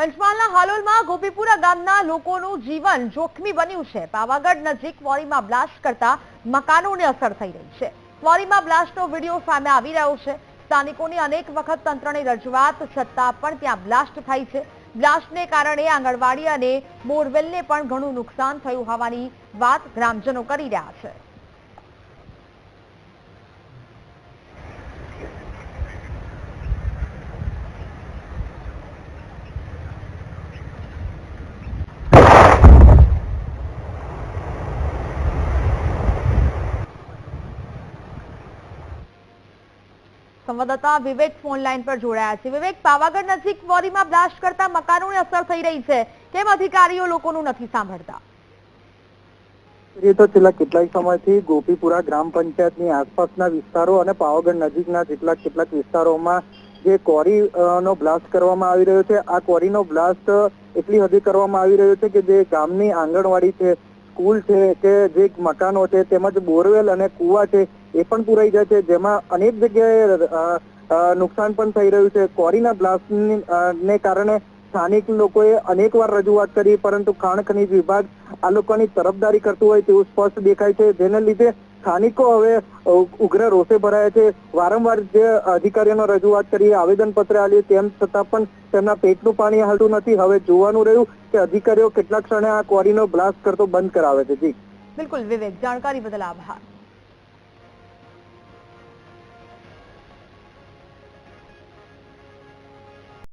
પંચમહાલના હાલોલમાં ગોપીપુરા ગામના લોકોનું જીવન જોખમી બન્યું છે. પાવાગઢ નજીક ક્વોરીમાં બ્લાસ્ટ કરતા મકાનોને અસર થઈ રહી છે. ક્વોરીમાં બ્લાસ્ટનો વીડિયો સામે આવી રહ્યો છે. સ્થાનિકોની અનેક વખત તંત્રને રજૂઆત છતાં પણ ત્યાં બ્લાસ્ટ થાય છે. બ્લાસ્ટને કારણે આંગણવાડી અને બોરવેલને પણ ઘણું નુકસાન થયું હોવાની વાત ગ્રામજનો કરી રહ્યા છે. સંવાદદાતા વિવેક ફોન લાઈન પર જોડાયા છે. વિવેક, પાવાગઢ નજીક વોરીમાં બ્લાસ્ટ કરતા મકાનોને અસર થઈ રહી છે. કેમ અધિકારીઓ લોકોનું નથી સાંભળતા? છેલ્લા કેટલાક સમયથી ગોપીપુરા ગ્રામ પંચાયતની આસપાસના વિસ્તારો અને પાવાગઢ નજીકના કેટલાક કેટલાક વિસ્તારોમાં જે કોરી નો બ્લાસ્ટ કરવામાં આવી રહ્યો છે, આ કોરીનો બ્લાસ્ટ એટલી હદે કરવામાં આવી રહ્યો છે કે જે ગામની આંગણવાડી છે, સ્કૂલ છે કે જે મકાનો છે, તેમજ બોરવેલ અને કુવા છે એ પણ પુરાઈ જાય છે. જેમાં અનેક જગ્યાએ નુકસાન પણ થઈ રહ્યું છે. કોરીના બ્લાસ્ટ ને કારણે સ્થાનિક લોકોએ અનેકવાર રજૂઆત કરી, પરંતુ ખાણ ખનીજ વિભાગ આ લોકોની તરફદારી કરતું હોય તેવું સ્પષ્ટ દેખાય છે. જેને લીધે સ્થાનિકો હવે ઉગ્ર રોષે ભરાયા છે. વારંવાર જે અધિકારીઓનો રજૂઆત કરી આવેદન પત્ર આપ્યું, તેમ છતાં પણ તેમના પેટનું પાણી હાલતું નથી. હવે જોવાનું રહ્યું કે અધિકારીઓ કેટલા ક્ષણે આ ક્વોરીનો બ્લાસ્ટ કરતો બંધ કરાવે છે. જી. બિલકુલ, વિવેક. જાણકારી બદલ આભાર.